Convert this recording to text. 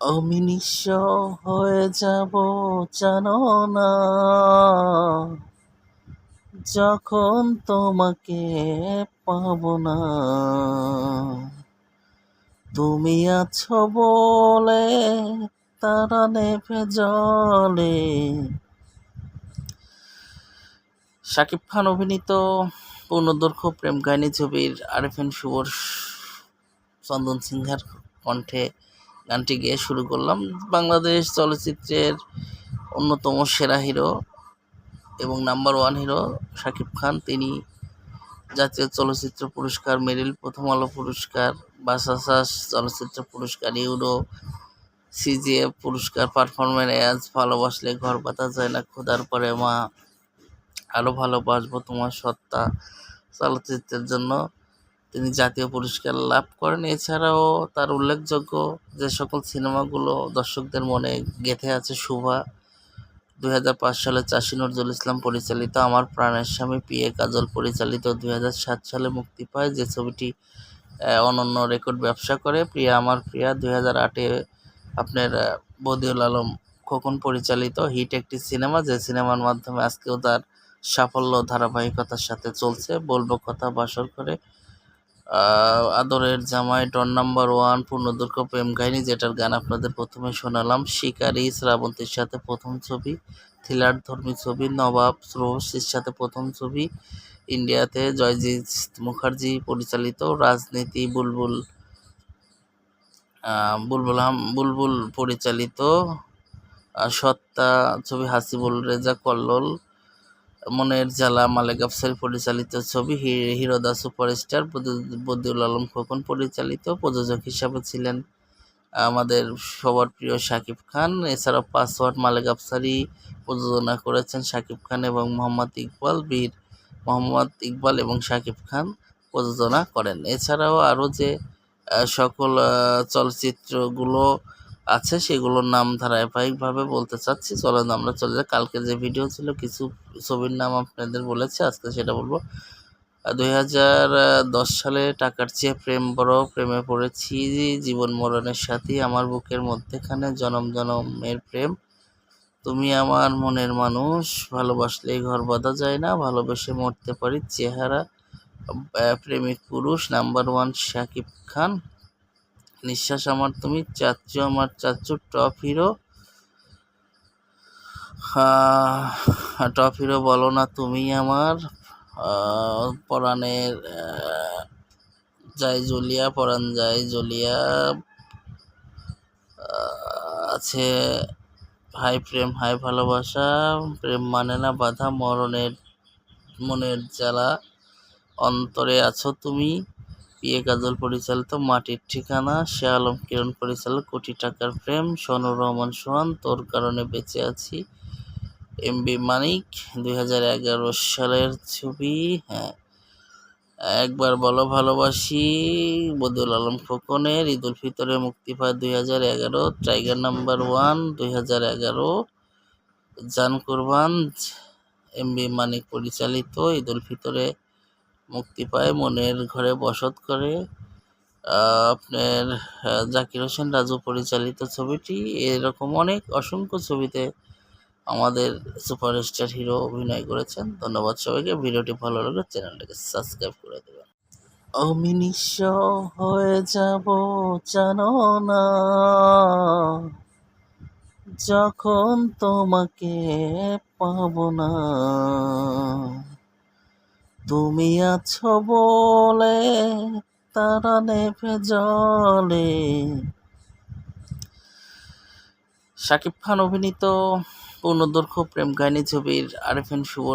আমি নিঃস্ব হয়ে যাব, জানো না। যখন তোমাকে পাব না, তুমি আছো বলে তারা নেভে জলে। শাকিব খান অভিনীত পূর্ণদৈর্ঘ্য প্রেম কাহিনী ছবির আরএফএন শুভর চন্দন সিংহার কণ্ঠে গানটি গেয়ে শুরু করলাম। বাংলাদেশ চলচ্চিত্রের অন্যতম সেরা হিরো এবং number one hero Shakib Khan. তিনি জাতীয় চলচ্চিত্র পুরস্কার, মেরিল প্রথম আলো পুরস্কার, বাসাসাস চলচ্চিত্র পুরস্কার, ইউরো সিজিএফ পুরস্কার পারফরম্যান্স অ্যাজ ভালোবাসলে ঘর পাতা যায় না, খোদার পরে মা আরও ভালোবাসবো তোমার সত্তা চলচ্চিত্রের জন্য। তিনি জাতীয় পুরস্কার লাভ করেন। এছাড়াও তার উল্লেখযোগ্য যে সকল সিনেমাগুলো দর্শকদের মনে গেঁথে আছে, শুভা দু হাজার পাঁচ সালে চাষি নজরুল ইসলাম পরিচালিত, আমার প্রাণের স্বামী পি এ কাজল পরিচালিত দু হাজার সাত সালে মুক্তি পায়। যে ছবিটি অনন্য রেকর্ড ব্যবসা করে। প্রিয়া আমার প্রিয়া, দুই আটে আপনার বদিউল আলম খোকন পরিচালিত, হিট একটি সিনেমা, যে সিনেমার মাধ্যমে আজকেও তার সাফল্য ধারাবাহিকতার সাথে চলছে। বলব কথা বাসর করে। আদরের জামাই টন নাম্বার ওয়ান পূর্ণদৈর্ঘ্য প্রেম কাহিনী, যেটার গান আপনাদের প্রথমে শোনালাম। শিকারি, শ্রাবন্তীর সাথে প্রথম ছবি, থ্রিলার, ধর্মী ছবি, নবাব, শ্রবশীর সাথে প্রথম ছবি, ইন্ডিয়াতে জয়জিৎ মুখার্জি পরিচালিত, রাজনীতি বুলবুল বুলবুল বুলবুল পরিচালিত সত্তা ছবি, হাসিবুল রেজা কল্লোল মনের জ্বালা, মালেক আফসারি পরিচালিত ছবি হিরোদা সুপারস্টার বদিউল আলম খোকন পরিচালিত প্রযোজক হিসাবে ছিলেন আমাদের সবার প্রিয় শাকিব খান। এছাড়াও পাসওয়ার্ড মালেক আফসারি প্রযোজনা করেছেন শাকিব খান এবং মোহাম্মদ ইকবাল, বীর মোহাম্মদ ইকবাল এবং শাকিব খান প্রযোজনা করেন। এছাড়াও আরও যে সকল চলচ্চিত্রগুলো আছে, সেগুলোর নাম ধারাবাহিকভাবে বলতে চাচ্ছি। চলেন আমরা চলে যাই। কালকে যে ভিডিও ছিল, কিছু ছবির নাম আপনাদের বলেছি, আজকে সেটা বলব। দুই হাজার দশ সালে টাকার চেয়ে প্রেম বড়, প্রেমে পড়েছি, জীবন মরণের সাথী, আমার বুকের মধ্যেখানে জনম জনমের প্রেম। তুমি আমার মনের মানুষ, ভালোবাসলেই ঘর বাঁধা যায় না, ভালোবেসে মরতে পারি চেহারা। প্রেমিক পুরুষ নাম্বার ওয়ান শাকিব খান। নিঃশ্বাস আমার তুমি চাচ্চু আমার চাচ্চু টপ হিরো। টপ হিরো বলো না তুমি আমার। পরাণের যায় জলিয়া, পরাণ যায় জলিয়া। আছে, হাই প্রেম, হাই ভালোবাসা। প্রেম মানে না বাধা, মরণের, মনের জ্বালা। অন্তরে আছো তুমি। পিএ কাজল পরিচালিত, মাটির ঠিকানা শেয়ালম আলম কিরণ পরিচালিত, কোটি টাকার প্রেম, সনুর রহমান সোহান, তোর কারণে বেঁচে আছি। এম বি মানিক, দুই হাজার এগারো সালের ছবি হ্যাঁ। একবার বলো ভালোবাসি, বদুল আলম খোকনের ঈদ উল ফিতরে মুক্তি পায় দুই হাজার এগারো, টাইগার নাম্বার ওয়ান, দুই হাজার এগারো, জান কুরবান, এম বি মানিক পরিচালিত ঈদ উল ফিতরে মুক্তি পায়, মনের ঘরে বসত করে। আপনার জাকির হোসেন রাজু পরিচালিত ছবিটি, এরকম অনেক অসংখ্য ছবিতে আমাদের সুপারস্টার হিরো অভিনয় করেছেন। ধন্যবাদ সবাইকে। ভিডিওটি ভালো লাগলে চ্যানেলটাকে সাবস্ক্রাইব করে দেবেন। আমি নিঃস্ব হয়ে যাব, জানো না। যখন তোমাকে পাব না। তুমি আছো বলে তারা নেভে জলে। শাকিব খান অভিনীত পূর্ণদৈর্ঘ্য প্রেম কাহিনী ছবির আরেফেন শুভ